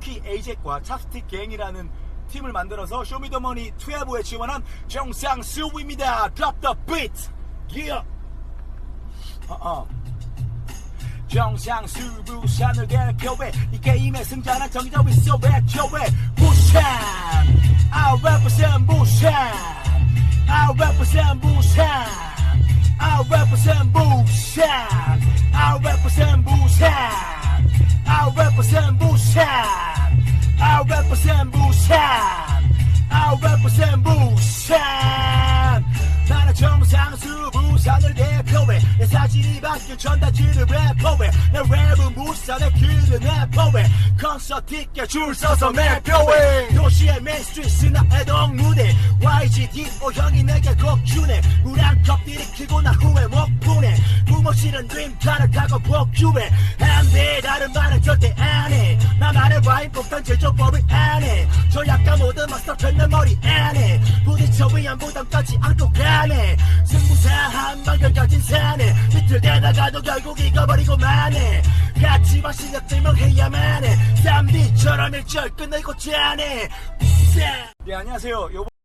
쿠키 에이젝과 찹스틱 갱이라는 팀을 만들어서 쇼미더머니 12에 지원한 정상수입니다. Drop the beat. Yeah. 어, 어. 정상수 부산을 대표해 이 게임의 승자는 정해져 있어 외쳐해 부산 I represent 부산 I represent 부산 I represent 부산 I represent 부산 I represent 부산 I represent 부산 I represent 부산 나는 정상수 부산을 대표해. 내 사진이 바뀐 전단지를 래퍼해. 내 랩은 부산의 길을 래퍼해. 콘서트 티켓 줄 서서 매표해. 도시의 메인스트리트 나의 동무대. YGDO 형이 내게 곡 주네. 물한 컵 들이키고 나 후회 못 푸네 부모 실은 드림카를 타고 복주해. 안돼 다른 말은 절대 안해 와인 폭탄 제조법을 안해 저 약간 모든 마스터 전내 머리 안해 부딪혀 위한 부담까지 안고 가네. 승부사 한방을 가진 사내 이틀 되다가도 결국 익어버리고 마네. 같이 마시는 들면 해야만 해 쌈비처럼 일절 끝내고 짜네. 네 안녕하세요